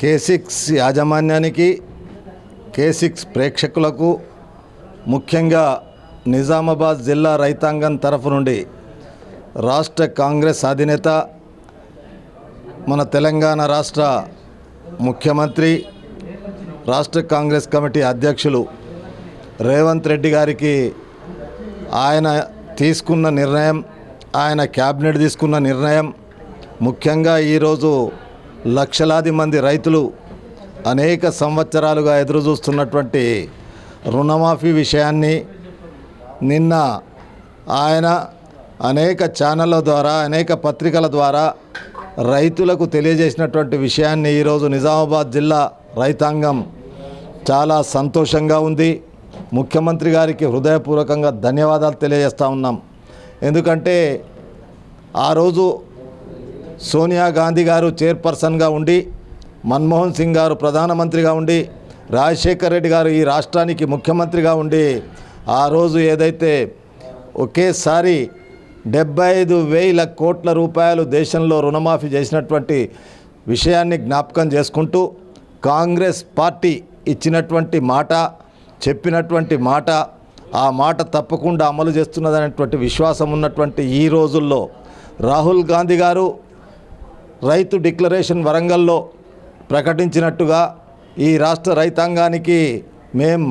కే six యాజమాన్యానికి కే six ప్రేక్షకులకు ముఖ్యంగా నిజామాబాద్ జిల్లా రైతాంగం తరఫు నుండి రాష్ట్ర కాంగ్రెస్ అధినేత మన తెలంగాణ రాష్ట్ర ముఖ్యమంత్రి రాష్ట్ర కాంగ్రెస్ కమిటీ అధ్యక్షులు రేవంత్ రెడ్డి గారికి ఆయన తీసుకున్న నిర్ణయం ఆయన క్యాబినెట్ తీసుకున్న నిర్ణయం ముఖ్యంగా ఈరోజు లక్షలాది మంది రైతులు అనేక సంవత్సరాలుగా ఎదురుచూస్తున్నటువంటి రుణమాఫీ విషయాన్ని నిన్న ఆయన అనేక ఛానళ్ళ ద్వారా అనేక పత్రికల ద్వారా రైతులకు తెలియజేసినటువంటి విషయాన్ని ఈరోజు నిజామాబాద్ జిల్లా రైతాంగం చాలా సంతోషంగా ఉంది. ముఖ్యమంత్రి గారికి హృదయపూర్వకంగా ధన్యవాదాలు తెలియజేస్తూ ఉన్నాం. ఎందుకంటే ఆ రోజు సోనియా గాంధీ గారు చైర్పర్సన్గా ఉండి మన్మోహన్ సింగ్ గారు ప్రధానమంత్రిగా ఉండి రాజశేఖర్ రెడ్డి గారు ఈ రాష్ట్రానికి ముఖ్యమంత్రిగా ఉండి ఆ రోజు ఏదైతే ఒకేసారి డెబ్బై ఐదు వేల కోట్ల రూపాయలు దేశంలో రుణమాఫీ చేసినటువంటి విషయాన్ని జ్ఞాపకం చేసుకుంటూ కాంగ్రెస్ పార్టీ ఇచ్చినటువంటి మాట చెప్పినటువంటి మాట ఆ మాట తప్పకుండా అమలు చేస్తున్నదనేటువంటి విశ్వాసం ఉన్నటువంటి ఈ రోజుల్లో రాహుల్ గాంధీ గారు రైతు డిక్లరేషన్ వరంగల్లో ప్రకటించినట్టుగా ఈ రాష్ట్ర రైతాంగానికి మేం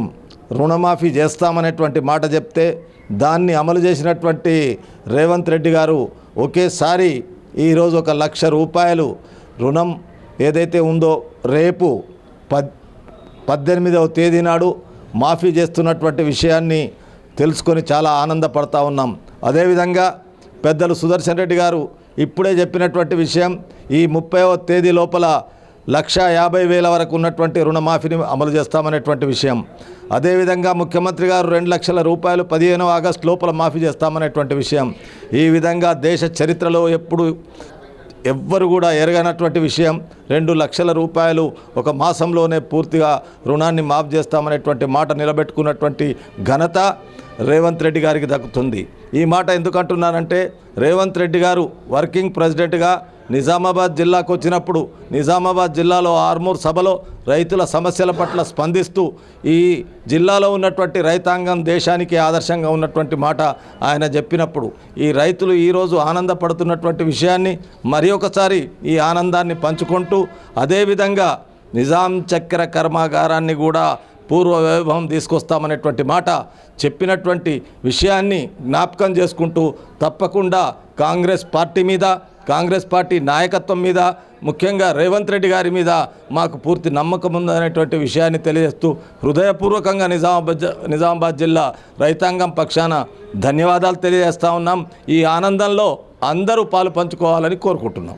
రుణమాఫీ చేస్తామనేటువంటి మాట చెప్తే దాన్ని అమలు చేసినటువంటి రేవంత్ రెడ్డి గారు ఒకేసారి ఈరోజు ఒక లక్ష రూపాయలు రుణం ఏదైతే ఉందో రేపు పద్ పద్దెనిమిదవ తేదీ నాడు మాఫీ చేస్తున్నటువంటి విషయాన్ని తెలుసుకొని చాలా ఆనందపడతా ఉన్నాం. అదేవిధంగా పెద్దలు సుదర్శన్ రెడ్డి గారు ఇప్పుడే చెప్పినటువంటి విషయం ఈ ముప్పైవ తేదీ లోపల లక్ష యాభై వేల వరకు ఉన్నటువంటి రుణమాఫీని అమలు చేస్తామనేటువంటి విషయం. అదేవిధంగా ముఖ్యమంత్రి గారు రెండు లక్షల రూపాయలు పదిహేనవ ఆగస్టు లోపల మాఫీ చేస్తామనేటువంటి విషయం. ఈ విధంగా దేశ చరిత్రలో ఎప్పుడు ఎవ్వరు కూడా ఎరగనటువంటి విషయం రెండు లక్షల రూపాయలు ఒక మాసంలోనే పూర్తిగా రుణాన్ని మాఫ్ చేస్తామనేటువంటి మాట నిలబెట్టుకున్నటువంటి ఘనత రేవంత్ రెడ్డి గారికి దక్కుతుంది. ఈ మాట ఎందుకు అంటున్నానంటే రేవంత్ రెడ్డి గారు వర్కింగ్ ప్రెసిడెంట్గా నిజామాబాద్ జిల్లాకు వచ్చినప్పుడు నిజామాబాద్ జిల్లాలో ఆర్మూర్ సభలో రైతుల సమస్యల పట్ల స్పందిస్తూ ఈ జిల్లాలో ఉన్నటువంటి రైతాంగం దేశానికి ఆదర్శంగా ఉన్నటువంటి మాట ఆయన చెప్పినప్పుడు ఈ రైతులు ఈరోజు ఆనందపడుతున్నటువంటి విషయాన్ని మరి ఒకసారి ఈ ఆనందాన్ని పంచుకుంటూ అదేవిధంగా నిజాం చక్కెర కర్మాగారాన్ని కూడా పూర్వ వైభవం తీసుకొస్తామనేటువంటి మాట చెప్పినటువంటి విషయాన్ని జ్ఞాపకం చేసుకుంటూ తప్పకుండా కాంగ్రెస్ పార్టీ మీద కాంగ్రెస్ పార్టీ నాయకత్వం మీద ముఖ్యంగా రేవంత్ రెడ్డి గారి మీద మాకు పూర్తి నమ్మకం ఉందనేటువంటి విషయాన్ని తెలియజేస్తూ హృదయపూర్వకంగా నిజామాబాద్ నిజామాబాద్ జిల్లా రైతాంగం పక్షాన ధన్యవాదాలు తెలియజేస్తా ఉన్నాం. ఈ ఆనందంలో అందరూ పాలు పంచుకోవాలని కోరుకుంటున్నాం.